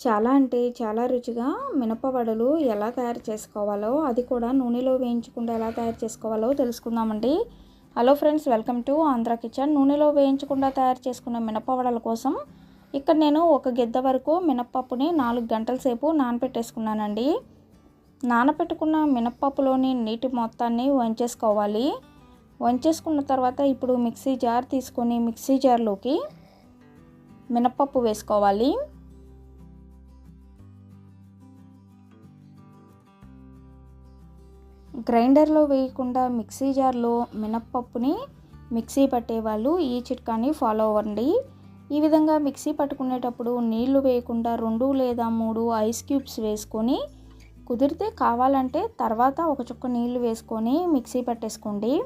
చాలా అంటే చాలా రుచిగా మినపవడలు ఎలా తయారు చేసుకోవాలో అది కూడా నూనెలో వేయించకుండా ఎలా తయారు చేసుకోవాలో తెలుసుకుందామండి. Hello friends welcome to Andhra kitchen. నూనెలో వేయించకుండా తయారు చేసుకున్న మినపవడల కోసం ఇక్కడ నేను ఒక గిద్ద వరకు మినప్పప్పుని నాలుగు గంటల సేపు నానబెట్టేసుకున్నానండి నానబెట్టుకున్న మినప్పప్పులోని నీటి మొత్తాన్ని వంచేసుకోవాలి. వంచేసుకున్న తర్వాత ఇప్పుడు మిక్సీ జార్ తీసుకొని మిక్సీ జార్లోకి మినప్పప్పు వేసుకోవాలి. గ్రైండర్లో వేయకుండా మిక్సీ జార్లో మినప్పప్పుని మిక్సీ పట్టేవాళ్ళు ఈ చిట్కాని ఫాలో అవ్వండి. ఈ విధంగా మిక్సీ పట్టుకునేటప్పుడు నీళ్ళు వేయకుండా రెండు లేదా మూడు ఐస్ క్యూబ్స్ వేసుకొని కుదిరితే కావాలంటే తర్వాత ఒక చుక్క నీళ్ళు వేసుకొని మిక్సీ పట్టేసుకోండి.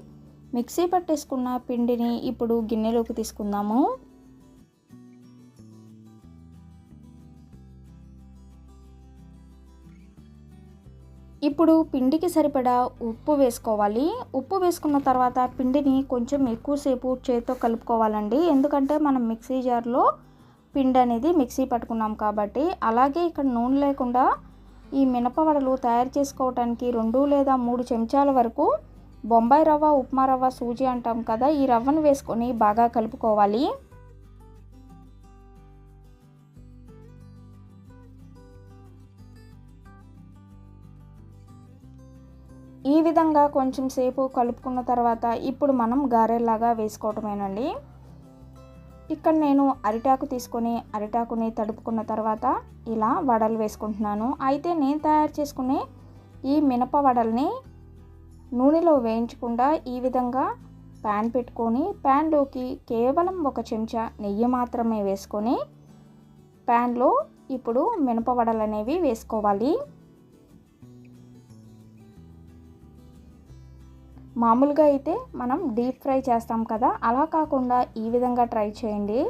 మిక్సీ పట్టేసుకున్న పిండిని ఇప్పుడు గిన్నెలోకి తీసుకుందాము. ఇప్పుడు పిండికి సరిపడా ఉప్పు వేసుకోవాలి. ఉప్పు వేసుకున్న తర్వాత పిండిని కొంచెం ఎక్కువసేపు చేతితో కలుపుకోవాలండి. ఎందుకంటే మనం మిక్సీ జార్లో పిండి అనేది మిక్సీ పట్టుకున్నాం కాబట్టి. అలాగే ఇక్కడ నూనె లేకుండా ఈ మినపవడలు తయారు చేసుకోవడానికి రెండు లేదా మూడు చెంచాల వరకు బొంబాయి రవ్వ ఉప్మా రవ్వ సూజీ అంటాం కదా ఈ రవ్వను వేసుకొని బాగా కలుపుకోవాలి. ఈ విధంగా కొంచెం సేపు కలుపుకున్న తర్వాత ఇప్పుడు మనం గారెల్లాగా వేసుకోవటమేనండి. ఇక్కడ నేను అరిటాకు తీసుకొని అరిటాకుని తడుపుకున్న తర్వాత ఇలా వడలు వేసుకుంటున్నాను. అయితే నేను తయారు చేసుకునే ఈ మినప వడల్ని నూనెలో వేయించకుండా ఈ విధంగా ప్యాన్ పెట్టుకొని ప్యాన్లోకి కేవలం ఒక చెంచా నెయ్యి మాత్రమే వేసుకొని ప్యాన్లో ఇప్పుడు మినప వడలు అనేవి వేసుకోవాలి. మామూలుగా అయితే మనం డీప్ ఫ్రై చేస్తాం కదా అలా కాకుండా ఈ విధంగా ట్రై చేయండి.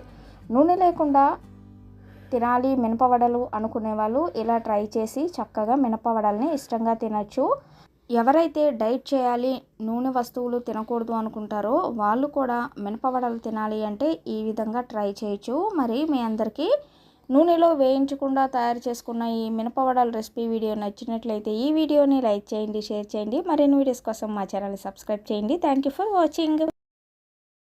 నూనె లేకుండా తినాలి మినపవడలు అనుకునే వాళ్ళు ఇలా ట్రై చేసి చక్కగా మినపవడల్ని ఇష్టంగా తినచ్చు. ఎవరైతే డైట్ చేయాలి నూనె వస్తువులు తినకూడదు అనుకుంటారో వాళ్ళు కూడా మినపవడలు తినాలి అంటే ఈ విధంగా ట్రై చేయొచ్చు. మరి మీ అందరికీ నూనెలో వేయించకుండా తయారు చేసుకున్న ఈ మినపవడల రెసిపీ వీడియో నచ్చినట్లయితే ఈ వీడియోని లైక్ చేయండి షేర్ చేయండి. మరిన్ని వీడియోస్ కోసం మా ఛానల్ని సబ్స్క్రైబ్ చేయండి. Thank you for watching.